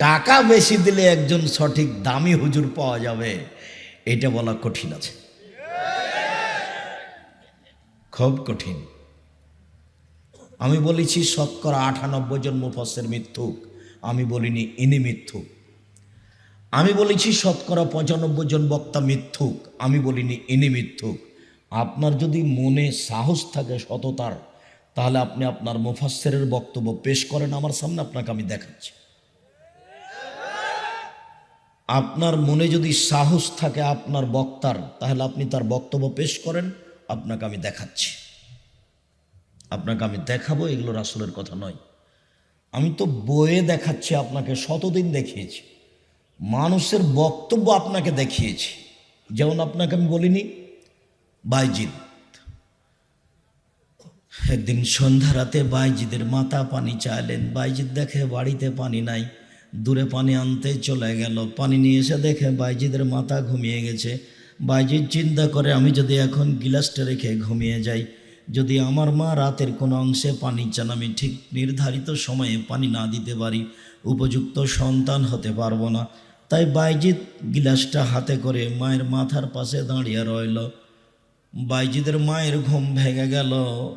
টাকা বেশি দিলে একজন সঠিক দামি হুজুর পাওয়া যাবে, এটা বলা কঠিন আছে। খুব কঠিন। আমি বলেছি, শতকরা আটানব্বই জন মুফাসের মিথ্যুক আমি বলিনি ইনি মিথ্যুক আমি বলেছি, শতকরা পঁচানব্বই জন বক্তা মিথ্যুক আমি বলিনি ইনি মিথ্যুক আপনার যদি মনে সাহস থাকে সততার, তাহলে আপনি আপনার মুফাসের বক্তব্য পেশ করেন আমার সামনে, আপনাকে আমি দেখাচ্ছি। আপনার মনে যদি সাহস থাকে আপনার বক্তার, তাহলে আপনি তার বক্তব্য পেশ করেন, আপনাকে আমি দেখাচ্ছি। আপনাকে আমি দেখাবো, এগুলো রাসুলের কথা নয়। আমি তো বইয়ে দেখাচ্ছি, আপনাকে শতদিন দেখিয়েছি। মানুষের বক্তব্য আপনাকে দেখিয়েছি। যেমন আপনাকে আমি বলিনি, বাইজিদ। একদিন সন্ধ্যা রাতে বাইজিদের মাথা পানি চাইলেন, বাইজিদ দেখে বাড়িতে পানি নাই। দূরে পানি আনতে চলে গেল। পানি নিয়ে এসে দেখে বাইজিদের মাথা ঘুমিয়ে গেছে। বাইজিদ চিন্তা করে, আমি যদি এখন গিলাসটা রেখে ঘুমিয়ে যাই, যদি আমার মা রাতের কোনো অংশে পানি চান, আমি ঠিক নির্ধারিত সময়ে পানি না দিতে পারি, উপযুক্ত সন্তান হতে পারব না। তাই বাইজিদ গিলাসটা হাতে করে মায়ের মাথার পাশে দাঁড়িয়ে রইল। বাইজিদের মায়ের ঘুম ভেঙে গেল।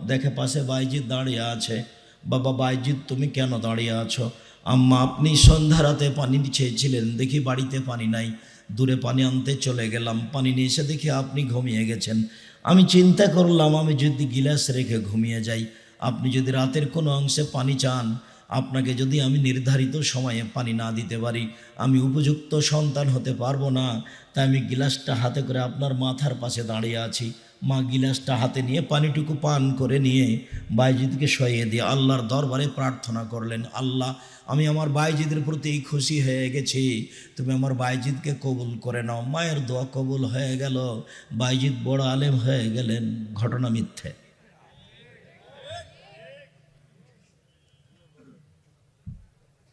দেখে পাশে বাইজিৎ দাঁড়িয়ে আছে। বাবা বাইজিৎ তুমি কেন দাঁড়িয়ে আছো? আম্মা, আপনি সন্ধ্যা রাতে পানি চেয়েছিলেন, দেখি বাড়িতে পানি নাই। দূরে পানি আনতে চলে গেলাম, পানি নিয়ে এসে দেখি আপনি ঘুমিয়ে গেছেন। আমি চিন্তা করলাম, আমি যদি গিলাস রেখে ঘুমিয়ে যাই, আপনি যদি রাতের কোনো অংশে পানি চান, আপনাকে যদি আমি নির্ধারিত সময়ে পানি না দিতে পারি, আমি উপযুক্ত সন্তান হতে পারব না। তাই আমি গিলাসটা হাতে করে আপনার মাথার পাশে দাঁড়িয়ে আছি। মা গিলাসটা হাতে নিয়ে পানিটুকু পান করে নিয়ে বাইজিদকে সইয়ে দিয়ে আল্লাহর দরবারে প্রার্থনা করলেন, আল্লাহ, আমি আমার বাইজিদের প্রতি খুশি হয়ে গেছি। তুমি আমার বাইজিদকে কবুল করে নাও। মায়ের দোয়া কবুল হয়ে গেল। বাইজিদ বড় আলেম হয়ে গেলেন। ঘটনা মিথ্যে।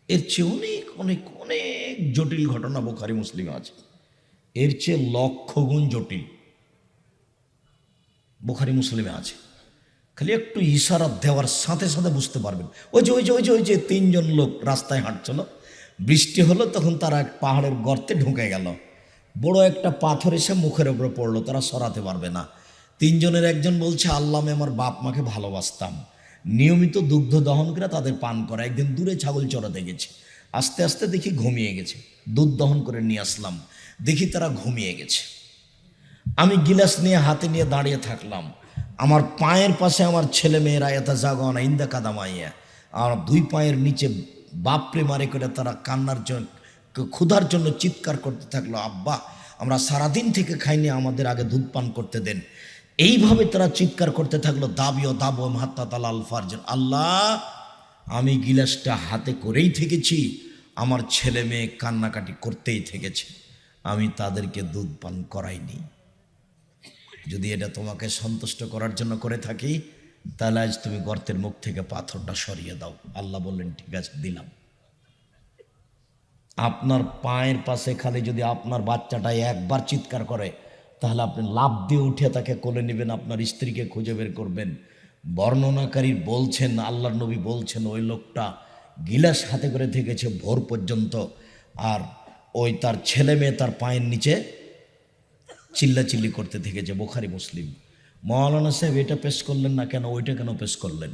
এর চেয়ে অনেক অনেক অনেক জটিল ঘটনা বোখারি মুসলিমে আছে। এর চেয়ে লক্ষ গুণ জটিল। বোখারি মুসলিমে আছে। খালি একটু ইশারা দেওয়ার সাথে সাথে বুঝতে পারবেন। ওই যে ওই যে ওই যে ওই যে তিনজন লোক রাস্তায় হাঁটছিল। বৃষ্টি হলো তখন তারা এক পাহাড়ের গর্তে ঢুকে গেল। বড় একটা পাথর এসে মুখের ওপরে পড়ল, তারা সরাতে পারবে না। তিনজনের একজন বলছে, আল্লাহ, আমি আমার বাপ মাকে ভালোবাসতাম। নিয়মিত দুগ্ধ দহন করে তাদের পান করা একদিন দূরে ছাগল চড়াতে গেছে। আস্তে আস্তে দেখি ঘুমিয়ে গেছে। দুধ দহন করে নিয়ে আসলাম। দেখি তারা ঘুমিয়ে গেছে। আমি গিলাস নিয়ে হাতে নিয়ে দাঁড়িয়ে থাকলাম। আমার পায়ের পাশে আমার ছেলে মেয়েরা এত জাগনা ইন্দা কাদামাইয়া। আর দুই পায়ের নিচে বাপরে মারে করে তারা কান্নার জন্য ক্ষুধার জন্য চিৎকার করতে থাকল, আব্বা, আমরা সারাদিন থেকে খাইনি, আমাদের আগে দুধ পান করতে দেন। এইভাবে তারা চিৎকার করতে থাকল দাবিও দাবো মাত্তা তালাল ফারজন আল্লাহ, আমি গিলাসটা হাতে করেই থেকেছি, আমার ছেলে মেয়ে কান্নাকাটি করতেই থেকেছে। আমি তাদেরকে দুধ পান করাইনি। যদি এটা তোমাকে সন্তুষ্ট করার জন্য করে থাকি, তাহলে আজ তুমি গর্তের মুখ থেকে পাথরটা সরিয়ে দাও। আল্লাহ বললেন, ঠিক আছে, দিলাম। আপনার পায়ের পাশে খালি যদি আপনার বাচ্চাটা একবার চিৎকার করে, তাহলে আপনি লাভ দিয়ে উঠে তাকে কোলে নেবেন, আপনার স্ত্রীকে খুঁজে বের করবেন। বর্ণনাকারী বলছেন, আল্লাহর নবী বলছেন, ওই লোকটা গিলাস হাতে করে থেকেছে ভোর পর্যন্ত, আর ওই তার ছেলে মেয়ে তার পায়ের নিচে চিল্লাচিল্লি করতে থেকেছে বোখারি মুসলিম। মৌলানা সাহেব এটা পেশ করলেন না কেন? ওইটা কেন পেশ করলেন?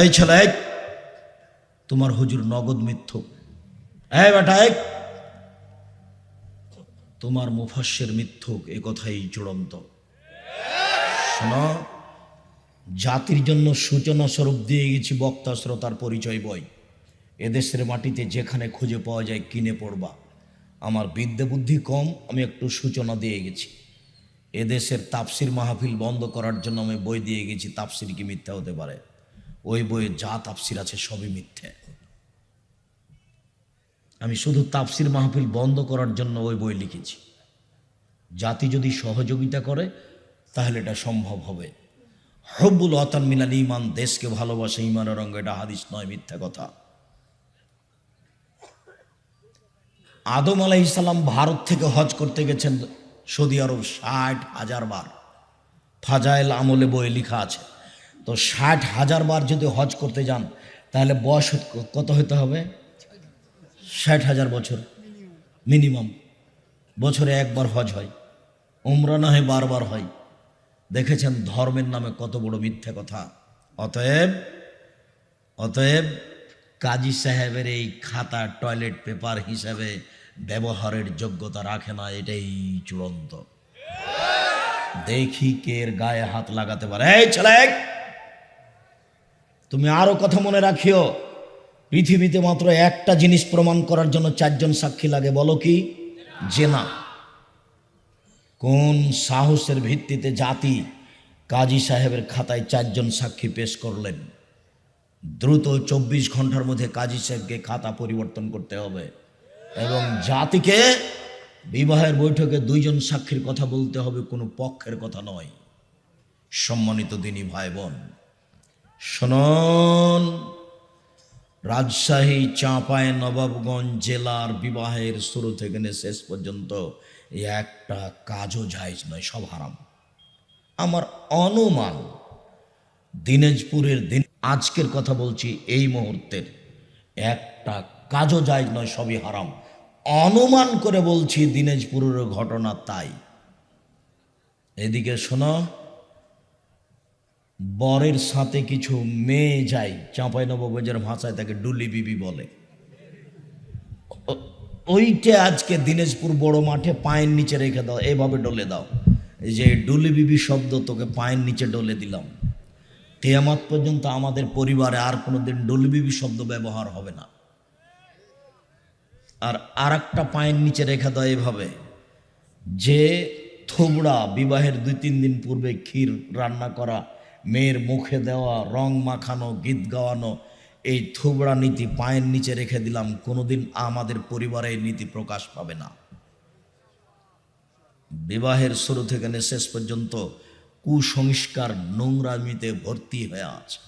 এই ছেলে তোমার হুজুর নগদ মিথ্যু। এই বেটা এই, তোমার মুফাসের মিথ্যুক এ কথাই চূড়ান্ত। শোনো জাতির জন্য সূচনা স্বরূপ দিয়ে গেছি বক্তা শ্রোতার পরিচয় বই। এদেশের মাটিতে যেখানে খুঁজে পাওয়া যায় কিনে পড়বা। আমার বিদ্যা বুদ্ধি কম, আমি একটু সূচনা দিয়ে গেছি। এদেশের তাপসির মাহফিল বন্ধ করার জন্য আমি বই দিয়ে গেছি তাপসির কি মিথ্যা হতে পারে? ওই বইয়ে যা তাপসির আছে সবই মিথ্যে। আমি শুধু তাপসির মাহফিল বন্ধ করার জন্য ওই বই লিখেছি। জাতি যদি সহযোগিতা করে, তাহলে এটা সম্ভব হবে। হব্বুল অতান মিলান ইমান, দেশকে ভালোবাসে, ইমানের রঙ এটা হাদিস নয়, মিথ্যা কথা। আদম আলাই আলাইসাল্লাম ভারত থেকে হজ করতে গেছেন সৌদি আরব ষাট হাজার বার। ফাজাইল আমলে বইয়ে লেখা আছে। তো ষাট হাজার বার যদি হজ করতে যান, তাহলে বয়স কত হতে হবে? ষাট হাজার বছর। মিনিমাম। বছরে একবার হজ হয়। উমরা না হয় বারবার হয়। দেখেছেন ধর্মের নামে কত বড় মিথ্যে কথা। অতএব অতএব কাজী সাহেবের এই খাতা, টয়লেট পেপার হিসাবে ব্যবহারের যোগ্যতা রাখে না, এটাই চূড়ান্ত। দেখি কে এর গায়ে হাত লাগাতে পারে। এই ছেলে, তুমি আরও কথা মনে রাখিও। পৃথিবীতে মাত্র একটা জিনিস প্রমাণ করার জন্য চারজন সাক্ষী লাগে, বলো কি? জেনা। কোন সাহসের ভিত্তিতে জাতি কাজী সাহেবের খাতায় চারজন সাক্ষী পেশ করলেন? দ্রুত চব্বিশ ঘণ্টার মধ্যে কাজী সাহেবকে খাতা পরিবর্তন করতে হবে। এবং জাতিকে বিবাহের বৈঠকে দুইজন সাক্ষীর কথা বলতে হবে কোনো পক্ষের কথা নয়। সম্মানিত দিনী ভাই বোন, শোনন। রাজশাহী চাঁপায় নবাবগঞ্জ জেলার বিবাহের শুরু থেকে শেষ পর্যন্ত একটা কাজও জায়জ নয়, সব হারাম। আমার অনুমান, দিনাজপুরের দিন আজকের কথা বলছি এই মুহূর্তের। একটা কাজও জায়জ নয়, সবই হারাম। অনুমান করে বলছি দিনাজপুরের ঘটনা তাই। এদিকে শোনো, বরের সাথে কিছু মেয়ে যায়, চাঁপাই নবাবের ভাষায় তাকে ডুলি বিবি বলে। ওইটা আজকে দিনাজপুর বড় মাঠে পায়ের নিচে রেখে দাও, এভাবে ডলে দাও। যে ডুলি বিবি শব্দ, তোকে পায়ের নিচে ডলে দিলাম। কেয়ামত পর্যন্ত আমাদের পরিবারে আর কোনোদিন ডুলি বিবি শব্দ ব্যবহার হবে না। আর আর একটা পায়ের নিচে রেখে দেয় এভাবে। যে থোবড়া বিবাহের দুই তিন দিন পূর্বে ক্ষীর রান্না করা, মেয়ের মুখে দেওয়া, রং মাখানো, গীত গাওয়ানো, এই থোবড়া নীতি পায়ের নিচে রেখে দিলাম, কোনোদিন আমাদের পরিবারে এই নীতি প্রকাশ পাবে না। বিবাহের শুরু থেকে শেষ পর্যন্ত কুসংস্কার নোংরামিতে ভর্তি হয়ে আছে।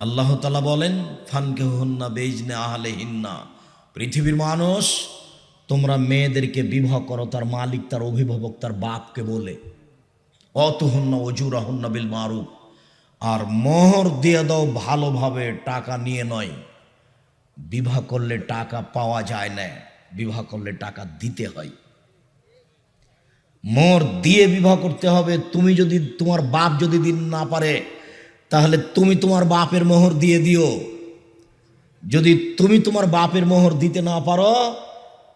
আল্লাহ তালা বলেন ফানকে হন্না বেজনে আহলে হিন্না পৃথিবীর মানুষ, তোমরা মেয়েদেরকে বিবাহ করো, তার মালিক, তার অভিভাবক, তার বাপকে বলে। অতহন্না অজুরাহন্না বিল মারুফ। আর মোহর দিয়ে দাও, ভালোভাবে টাকা নিয়ে নয়। বিবাহ করলে টাকা পাওয়া যায় না, বিবাহ করলে টাকা দিতে হয়। মোর দিয়ে বিবাহ করতে হবে, তুমি যদি, তোমার বাপ যদি দিন না পারে, তাহলে তুমি তোমার বাপের মোহর দিয়ে দিও। যদি তুমি তোমার বাপের মোহর দিতে না পারো,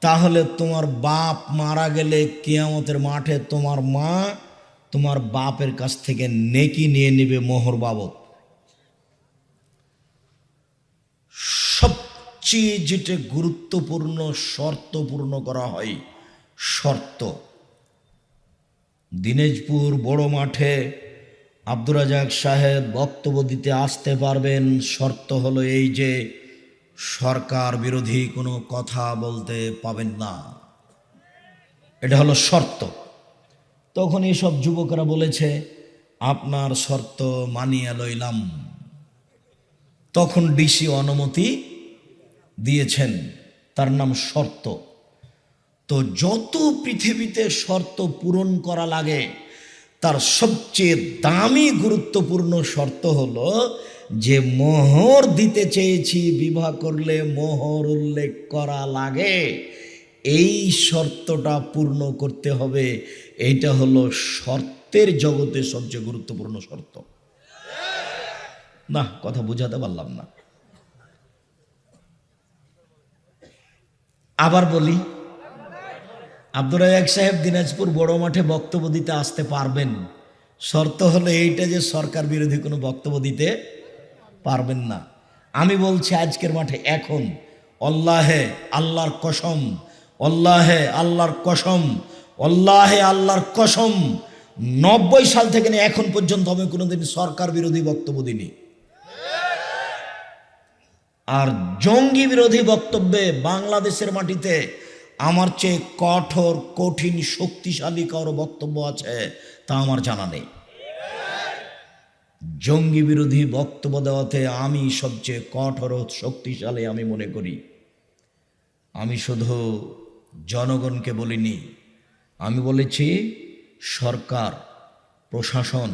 তাহলে তোমার বাপ মারা গেলে কেয়ামতের মাঠে তোমার মা তোমার বাপের কাছ থেকে নেকি নিয়ে নেবে মোহর বাবদ। সবচেয়ে যেটা গুরুত্বপূর্ণ শর্ত পূর্ণ করা হয়, শর্ত। দিনাজপুর বড় মাঠে আব্দুর রাজাক সাহেব বক্তব্য দিতে আসতে পারবেন, শর্ত হলো এই যে সরকার বিরোধী কোনো কথা বলতে পাবেন না। এটা হলো শর্ত। তখন এইসব যুবকরা বলেছে, আপনার শর্ত মানিয়ে লইলাম। তখন ডিসি অনুমতি দিয়েছেন, তার নাম শর্ত। তো যত পৃথিবীতে শর্ত পূরণ করা লাগে, তার সবচেয়ে দামি গুরুত্বপূর্ণ শর্ত হলো যে মোহর দিতে চেয়েছি, বিবাহ করলে মোহর উল্লেখ করা লাগে। এই শর্তটা পূর্ণ করতে হবে। এটা হলো শর্তের জগতে সবচেয়ে গুরুত্বপূর্ণ শর্ত। না, কথা বুঝাতে পারলাম না। আবার বলি, আব্দুর রাজাক সাহেব দিনাজপুর বড় মাঠে বক্তব্য দিতে আসতে পারবেন। শর্ত হলো এইটা যে সরকার বিরোধী কোনো বক্তব্য দিতে পারবেন না। আমি বলছি আজকের মাঠে এখন, অল্লাহে আল্লাহর কসম, অল্লাহে আল্লাহর কসম, অল্লাহে আল্লাহর কসম, নব্বই সাল থেকে নিয়ে এখন পর্যন্ত আমি কোনোদিন সরকার বিরোধী বক্তব্য দিনি আর জঙ্গি বিরোধী বক্তব্যে বাংলাদেশের মাটিতে আমার চেয়ে কঠোর, কঠিন, শক্তিশালী কারও বক্তব্য আছে তা আমার জানা নেই। জঙ্গি বিরোধী বক্তব্য দেওয়াতে আমি সবচেয়ে কঠোর শক্তিশালী আমি মনে করি। আমি শুধু জনগণকে বলিনি, আমি বলেছি সরকার, প্রশাসন,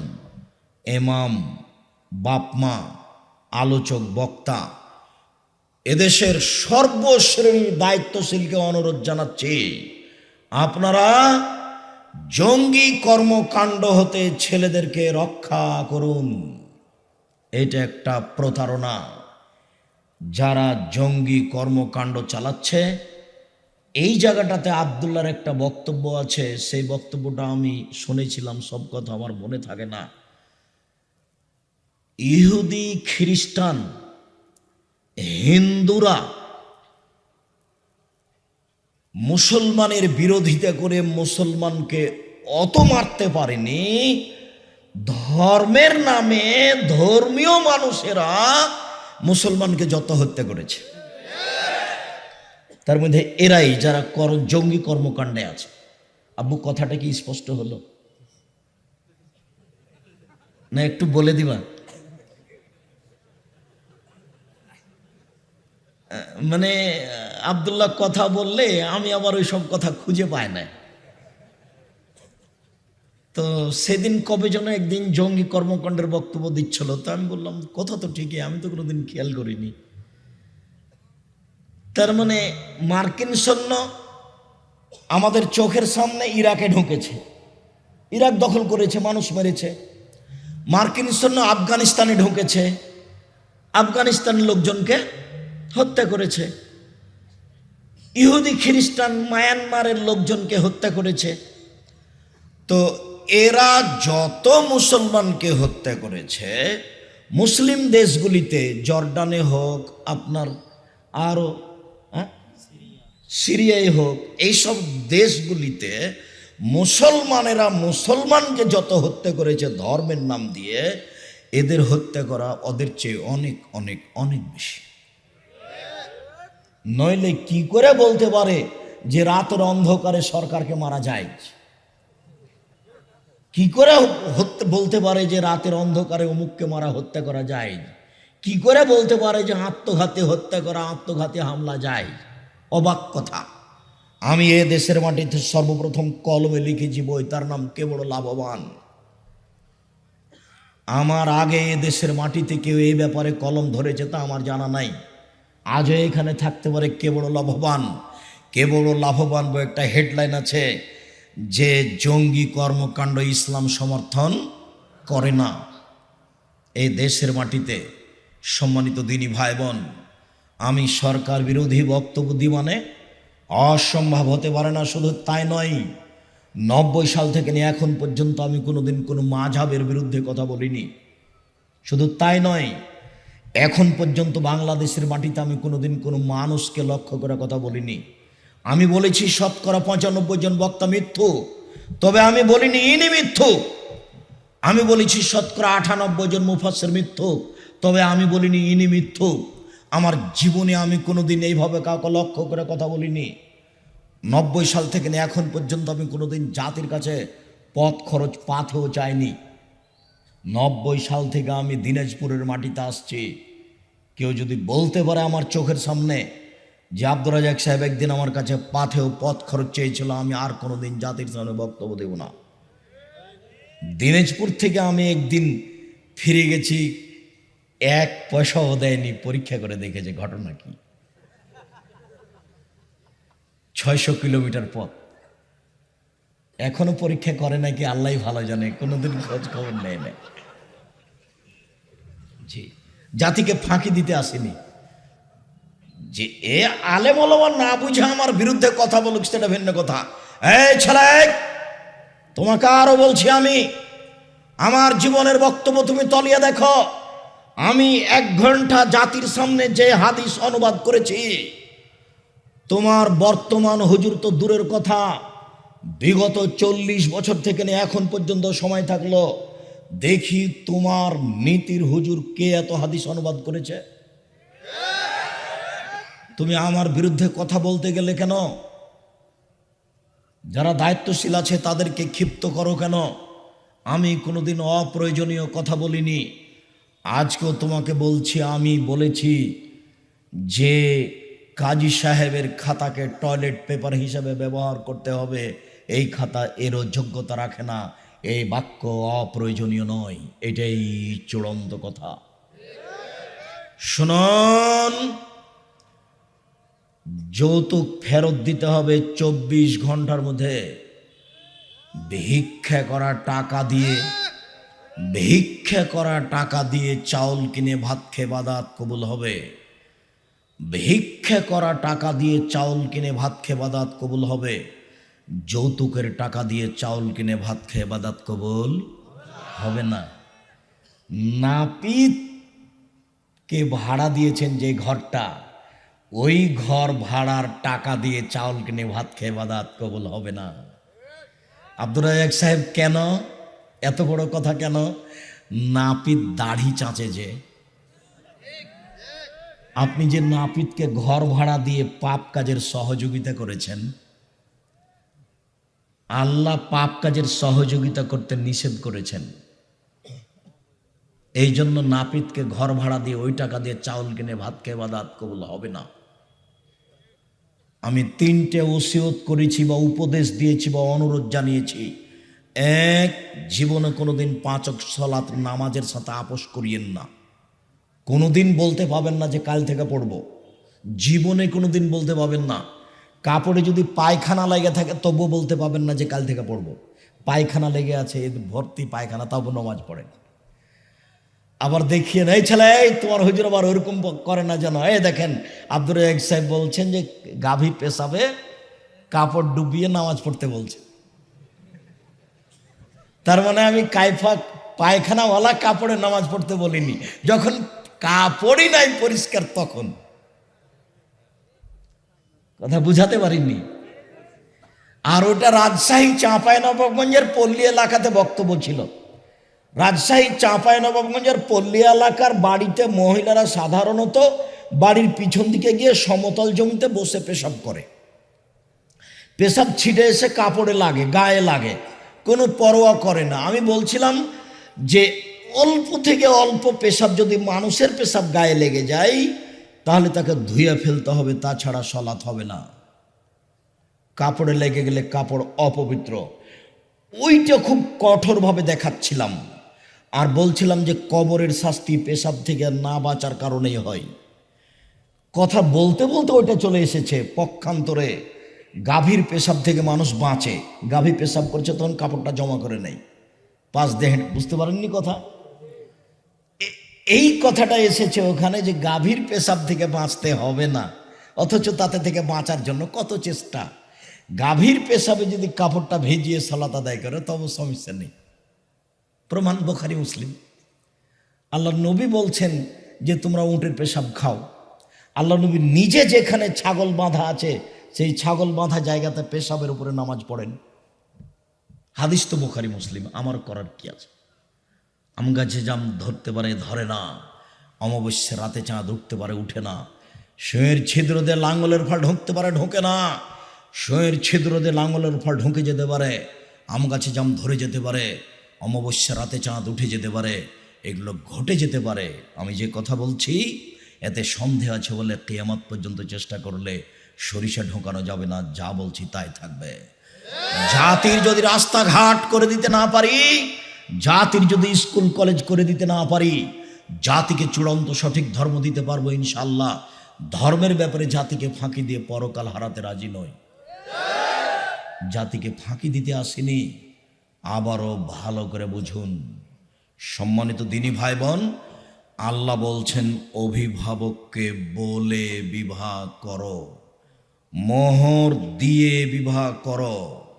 এমাম, বাপমা, আলোচক, বক্তা, এদেশের সর্বশ্রেণীর দায়িত্বশীলকে অনুরোধ জানাচ্ছি, আপনারা জঙ্গি কর্মকাণ্ড হতে ছেলেদেরকে রক্ষা করুন। এটা একটা প্রতারণা। যারা জঙ্গি কর্মকাণ্ড চালাচ্ছে, এই জায়গাটাতে আবদুল্লার একটা বক্তব্য আছে। সেই বক্তব্যটা আমি শুনেছিলাম, সব কথা আমার মনে থাকে না। ইহুদি খ্রিস্টান, হিন্দুরা মুসলমানের বিরোধিতা করে মুসলমানকে অত মারতে পারেনি, ধর্মের নামে ধর্মীয় মানুষেরা মুসলমানকে যত হত্যা করেছে। তার মধ্যে এরাই যারা কর, জঙ্গি কর্মকাণ্ডে আছে। আব্বু, কথাটা কি স্পষ্ট হলো? না, একটু বলে দিবা? মানে আবদুল্লাহ কথা বললে আমি আবার ওই সব কথা খুঁজে পাই না তো সেদিন কবে যেন একদিন জঙ্গি কর্মকাণ্ডের বক্তব্য দিচ্ছিল। তো আমি বললাম, কথা তো ঠিকই, আমি তো কোনোদিন খেয়াল করিনি। তার মানে মার্কিন সৈন্য আমাদের চোখের সামনে ইরাকে ঢুকেছে। ইরাক দখল করেছে, মানুষ মেরেছে। মার্কিন সৈন্য আফগানিস্তানে ঢুকেছে। আফগানিস্তানের লোকজনকে হত্যা করেছে। ইহুদি খ্রিস্টান মায়ানমারের লোকজনকে হত্যা করেছে তো এরা যত মুসলমানকে হত্যা করেছে, মুসলিম দেশগুলিতে, জর্ডানে হোক, আপনার আরও হ্যাঁ? সিরিয়ায় হোক, এইসব দেশগুলিতে মুসলমানেরা মুসলমানকে যত হত্যা করেছে ধর্মের নাম দিয়ে, এদের হত্যা করা ওদের চেয়ে অনেক অনেক অনেক বেশি নইলে কি করে বলতে পারে যে রাতের অন্ধকারে সরকারকে মারা যায়? কি করে বলতে পারে যে রাতের অন্ধকারে অমুককে মারা হত্যা করা যায়? কি করে বলতে পারে যে আত্মঘাতী হত্যা করা, আত্মঘাতী হামলা যায়? অবাক কথা। আমি এ দেশের মাটিতে সর্বপ্রথম কলমে লিখেছি বই, তার নাম কেবল লাভবান? আমার আগে এ দেশের মাটিতে কেউ এই ব্যাপারে কলম ধরেছে তা আমার জানা নাই। আজও এখানে থাকতে পারে কে বড় লাভবান? কে বড় লাভবান বই একটা হেডলাইন আছে, যে জঙ্গি কর্মকাণ্ড ইসলাম সমর্থন করে না। এই দেশের মাটিতে সম্মানিত দিনী ভাই বোন আমি সরকার বিরোধী বক্তব্য দিই মানে অসম্ভব হতে পারে না, শুধু তাই নয়, নব্বই সাল থেকে নিয়ে এখন পর্যন্ত আমি কোনোদিন কোনো মাঝাবের বিরুদ্ধে কথা বলিনি। শুধু তাই নয় এখন পর্যন্ত বাংলাদেশের মাটিতে আমি কোনোদিন কোনো মানুষকে লক্ষ্য করে কথা বলিনি। আমি বলেছি, শতকরা পঁচানব্বই জন বক্তা মিথ্যু তবে আমি বলিনি, ইনি মিথ্যু আমি বলেছি, শতকরা আটানব্বই জন মুফাসের মিথ্যু তবে আমি বলিনি, ইনি মিথ্যু আমার জীবনে আমি কোনোদিন এইভাবে কাউকে লক্ষ্য করে কথা বলিনি। নব্বই সাল থেকে এখন পর্যন্ত আমি কোনোদিন জাতির কাছে পথ খরচ পাথেও চাইনি। নব্বই সাল থেকে আমি দিনাজপুরের মাটিতে আসছি। কেউ যদি বলতে পারে আমার চোখের সামনে যে আব্দুর রাজাক সাহেব একদিন আমার কাছে পাথেও পথ খরচ চেয়েছিল, আমি আর কোনো দিন জাতির সামনে বক্তব্য দেব না। দিনাজপুর থেকে আমি একদিন ফিরে গেছি, এক পয়সাও দেয়নি, পরীক্ষা করে দেখেছে ঘটনা কি। ছয়শো কিলোমিটার পথ। এখনও পরীক্ষা করে নাকি আল্লাহ ভালো জানে, কোনোদিন খোঁজ খবর নেয় না জি, জাতিকে ফাঁকি দিতে আসেনি। যে এ আলে বলবা না বুঝে আমার বিরুদ্ধে কথা বলুক, সেটা ভিন্ন কথা। ছেলে, তোমাকে আরও বলছি আমি, আমার জীবনের বক্তব্য তুমি তলিয়ে দেখো। আমি এক ঘণ্টা জাতির সামনে যে হাদিস অনুবাদ করেছি, তোমার বর্তমান হুজুর তো দূরের কথা। বিগত চল্লিশ বছর থেকে নিয়ে এখন পর্যন্ত সময় থাকল, দেখি তোমার নীতির হুজুর কে এত হাদিস অনুবাদ করেছে? তুমি আমার বিরুদ্ধে কথা বলতে গেলে কেন? যারা দায়িত্বশীল আছে তাদেরকে ক্ষিপ্ত করো কেন? আমি কোনোদিন অপ্রয়োজনীয় কথা বলিনি। আজকেও তোমাকে বলছি, আমি বলেছি যে কাজী সাহেবের খাতাকে টয়লেট পেপার হিসেবে ব্যবহার করতে হবে। এই খাতা এরও যোগ্যতা রাখে না। এই বাক্য অপ্রয়োজনীয় নয়। এটাই চূড়ান্ত কথা। শুনুন, যৌতুক ফেরত দিতে হবে চব্বিশ ঘণ্টার মধ্যে। ভিক্ষা করা টাকা দিয়ে, ভিক্ষা করা টাকা দিয়ে চাউল কিনে ভাত খেয়ে বাদাত কবুল হবে। ভিক্ষা করা টাকা দিয়ে চাউল কিনে ভাত খেয়ে বাদাত কবুল হবে। যৌতুকের টাকা দিয়ে চাউল কিনে ভাত খেয়ে বাদাত কবুল হবে না। নাপিত কে ভাড়া দিয়েছেন যে ঘরটা? ওই ঘর ভাড়ার টাকা দিয়ে চাউল কিনে ভাত খেয়ে বাদাত কবুল হবে না। আব্দুর রাজাক সাহেব, কেন? এত বড় কথা কেন? নাপিত দাড়ি চাঁচে যে। আপনি যে নাপিতকে ঘর ভাড়া দিয়ে পাপ কাজের সহযোগিতা করেছেন আল্লাহ পাপ কাজের সহযোগিতা করতে নিষেধ করেছেন। এই জন্য নাপিতকে ঘর ভাড়া দিয়ে ওই টাকা দিয়ে চাউল কিনে ভাত খেয়ে বাদাত কবুল হবে না। আমি তিনটে ওসিয়ত করেছি বা উপদেশ দিয়েছি বা অনুরোধ জানিয়েছি। এক, জীবনে কোনোদিন পাঁচক সলাত নামাজের সাথে আপোষ করিয়েন না। কোনোদিন বলতে পাবেন না যে কাল থেকে পড়ব। জীবনে কোনোদিন বলতে পাবেন না কাপড়ে যদি পায়খানা লেগে থাকে, তবুও বলতে পাবেন না যে কাল থেকে পড়ব। পায়খানা লেগে আছে, এ ভর্তি পায়খানা তবু নমাজ পড়েন আবার দেখিয়ে নেই ছেলে, এই তোমার হুজুর আবার ওরকম করে না যেন। এই দেখেন, আব্দুর রাজাক সাহেব বলছেন যে, গাভী পেশাবে কাপড় ডুবিয়ে নামাজ পড়তে বলছে। তার মানে আমি কাইফা পায়খানাওয়ালা কাপড়ে নামাজ পড়তে বলিনি। যখন কাপড়ই নাই পরিষ্কার, তখন কথা বুঝাতে পারিনি। আর ওটা রাজশাহী চাঁপাই নবাবগঞ্জের পল্লী এলাকাতে বক্তব্য ছিল। রাজশাহী চাঁপাই নবাবগঞ্জের পল্লী এলাকার বাড়িতে মহিলারা সাধারণত বাড়ির পিছন দিকে গিয়ে সমতল জমিতে বসে পেশাব করে। পেশাব ছিটে এসে কাপড়ে লাগে, গায়ে লাগে, কোনো পরোয়া করে না। আমি বলছিলাম যে অল্প থেকে অল্প পেশাব যদি মানুষের পেশাব গায়ে লেগে যায় তাহলে তাকে ধুয়ে ফেলতে হবে, তাছাড়া সলাৎ হবে না। কাপড়ে লেগে গেলে কাপড় অপবিত্র। ওইটা খুব কঠোরভাবে দেখাচ্ছিলাম। আর বলছিলাম যে কবরের শাস্তি পেশাব থেকে না বাঁচার কারণেই হয়। কথা বলতে বলতে ওইটা চলে এসেছে পক্ষান্তরে। গাভীর পেশাব থেকে মানুষ বাঁচে। গাভী পেশাব করছে, তখন কাপড়টা জমা করে নেই পাঁচ দেহ বুঝতে পারেননি কথা? এই কথাটা এসেছে ওখানে যে গাভীর পেশাব থেকে বাঁচতে হবে না, অথচ তাতে থেকে বাঁচার জন্য কত চেষ্টা। গাভীর পেশাবে যদি কাপড়টা ভেজিয়ে সালাত আদায় করে, তবে সমস্যা নেই। প্রমাণ বোখারি মুসলিম। আল্লাহ নবী বলছেন যে, তোমরা উঁটের পেশাব খাও। আল্লাহ নবী নিজে যেখানে ছাগল বাঁধা আছে, সেই ছাগল বাঁধা জায়গাতে পেশাবের উপরে নামাজ পড়েন। হাদিস তো বোখারি মুসলিম, আমার করার কি আছে? আম গাছে জাম ধরতে পারে, ধরে না। অমাবস্যা রাতে চাঁদ উঠতে পারে, উঠে না। শোয়ের ছিদ্র দিয়ে লাঙ্গলের ফল ঢুকতে পারে, ঢোকে না। শোয়ের ছিদ্র দিয়ে লাঙ্গলের ফল ঢুকে যেতে পারে, আম গাছে জাম ধরে যেতে পারে অমাবস্যা রাতে চাঁদ উঠে যেতে পারে, এগুলো ঘটে যেতে পারে। আমি যে কথা বলছি, এতে সন্দেহ আছে বলে কেয়ামত পর্যন্ত চেষ্টা করলে সরিষা ঢোকানো যাবে না, যা বলছি তাই থাকবে। জাতির যদি রাস্তাঘাট করে দিতে না পারি জাতির যদি স্কুল, কলেজ করে দিতে না পারি, জাতিকে চূড়ান্ত সঠিক ধর্ম দিতে পারব ইনশাল্লাহ ধর্মের ব্যাপারে জাতিকে ফাঁকি দিয়ে পরকাল হারাতে রাজি নয় জাতিকে ফাঁকি দিতে আসেনি, আবারও ভালো করে বুঝুন। সম্মানিত দিনী ভাই বোন আল্লাহ বলছেন, অভিভাবককে বলে বিবাহ করো, মোহর দিয়ে বিবাহ করো।